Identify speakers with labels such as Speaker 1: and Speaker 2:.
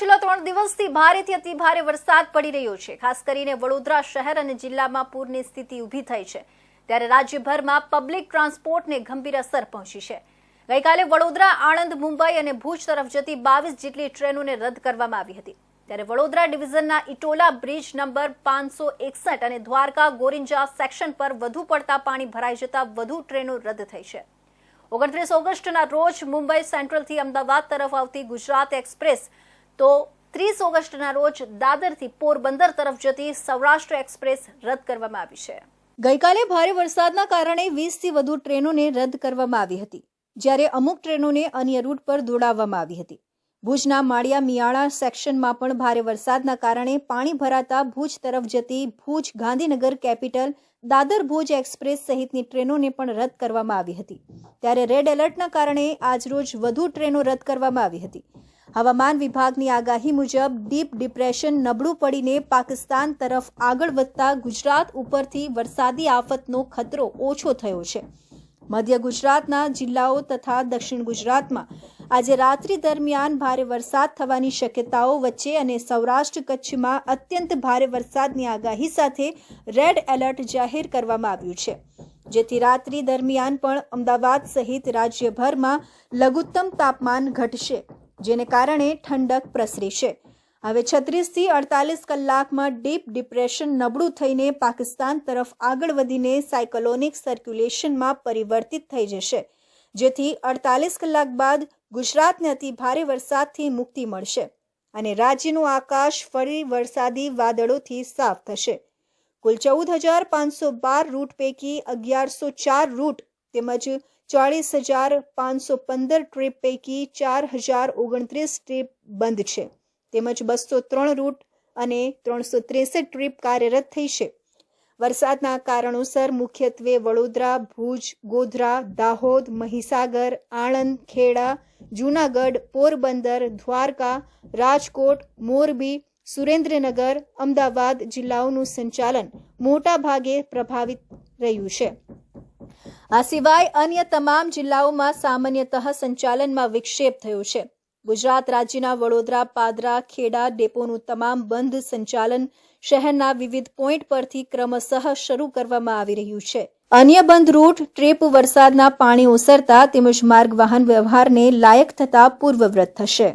Speaker 1: છેલ્લા ત્રણ દિવસથી ભારેથી અતિ ભારે વરસાદ પડી રહ્યો છે. ખાસ કરીને વડોદરા શહેર અને જિલ્લામાં પૂરની સ્થિતિ ઊભી થઈ છે. ત્યારે રાજ્યભરમાં પબ્લિક ટ્રાન્સપોર્ટને ગંભીર અસર પહોંચી છે. ગઈકાલે વડોદરા, આણંદ, મુંબઈ અને ભુજ તરફ જતી બાવીસ જેટલી ટ્રેનોને રદ કરવામાં આવી હતી. ત્યારે વડોદરા ડિવિઝનના ઇટોલા બ્રિજ નંબર પાંચસો એકસઠ અને દ્વારકા ગોરિંજા સેક્શન પર વધુ પડતા પાણી ભરાઈ જતા વધુ ટ્રેનો રદ થઈ છે. ઓગણત્રીસ ઓગસ્ટના રોજ મુંબઈ સેન્ટ્રલથી અમદાવાદ તરફ આવતી ગુજરાત એક્સપ્રેસ તો ત્રીસ ઓગસ્ટના રોજ દાદરથી પોરબંદર તરફ જતી સૌરાષ્ટ્ર એક્સપ્રેસ રદ કરવામાં આવી છે. ગઈકાલે ભારે વરસાદના કારણે વીસથી વધુ ટ્રેનોને રદ કરવામાં આવી હતી, જ્યારે અમુક ટ્રેનોને અન્ય રૂટ પર દોડાવવામાં આવી હતી. ભુજના માળિયા મિયાળા સેક્શનમાં પણ ભારે વરસાદના કારણે પાણી ભરાતા ભુજ તરફ જતી ભુજ ગાંધીનગર કેપિટલ દાદર ભુજ એક્સપ્રેસ સહિતની ટ્રેનોને પણ રદ કરવામાં આવી હતી. ત્યારે રેડ એલર્ટના કારણે આજરોજ વધુ ટ્રેનો રદ કરવામાં આવી હતી. હવામાન વિભાગની આગાહી મુજબ ડીપ ડિપ્રેશન નબળું પડીને પાકિસ્તાન તરફ આગળ વધતા ગુજરાત ઉપરથી વરસાદી આફતનો ખતરો ઓછો થયો છે. મધ્ય ગુજરાતના જિલ્લાઓ તથા દક્ષિણ ગુજરાતમાં આજે રાત્રિ દરમિયાન ભારે વરસાદ થવાની શક્યતાઓ વચ્ચે અને સૌરાષ્ટ્ર કચ્છમાં અત્યંત ભારે વરસાદની આગાહી સાથે રેડ એલર્ટ જાહેર કરવામાં આવ્યું છે. જેથી રાત્રિ દરમિયાન પણ અમદાવાદ સહિત રાજ્યભરમાં લઘુત્તમ તાપમાન ઘટશે. જેને કારણે ઠંડક પ્રસરી છે. હવે છત્રીસથી અડતાલીસ કલાકમાં ડીપ ડિપ્રેશન નબળું થઈને પાકિસ્તાન તરફ આગળ વધીને સાયકોલોનિક સર્ક્યુલેશનમાં પરિવર્તિત થઈ જશે. જેથી અડતાલીસ કલાક બાદ ગુજરાતને અતિ ભારે વરસાદથી મુક્તિ મળશે અને રાજ્યનું આકાશ ફરી વરસાદી વાદળોથી સાફ થશે. કુલ ચૌદ હજાર પાંચસો બાર રૂટ પૈકી અગિયારસો ચાર રૂટ તેમજ ચાળીસ હજાર પાંચસો પંદર ટ્રીપ પૈકી ચાર હજાર ઓગણત્રીસ ટ્રીપ બંધ છે. તેમજ બસો ત્રણ રૂટ અને ત્રણસો ત્રેસઠ ટ્રીપ કાર્યરત થઈ છે. વરસાદના કારણોસર મુખ્યત્વે વડોદરા, ભુજ, ગોધરા, દાહોદ, મહીસાગર, આણંદ, ખેડા, જૂનાગઢ, પોરબંદર, દ્વારકા, રાજકોટ, મોરબી, સુરેન્દ્રનગર, અમદાવાદ જિલ્લાઓનું સંચાલન મોટા ભાગે પ્રભાવિત રહ્યું છે. આ સિવાય અન્ય તમામ જિલ્લાઓમાં સામાન્યતઃ સંચાલનમાં વિક્ષેપ થયો છે. ગુજરાત રાજ્યના વડોદરા, પાદરા, ખેડા ડેપોનું તમામ બંધ સંચાલન શહેરના વિવિધ પોઈન્ટ પરથી ક્રમશઃ શરૂ કરવામાં આવી રહ્યું છે. અન્ય બંધ રૂટ, ટ્રીપ વરસાદના પાણી ઓસરતા તેમજ માર્ગ વાહન વ્યવહારને લાયક થતા પૂર્વવ્રત થશે.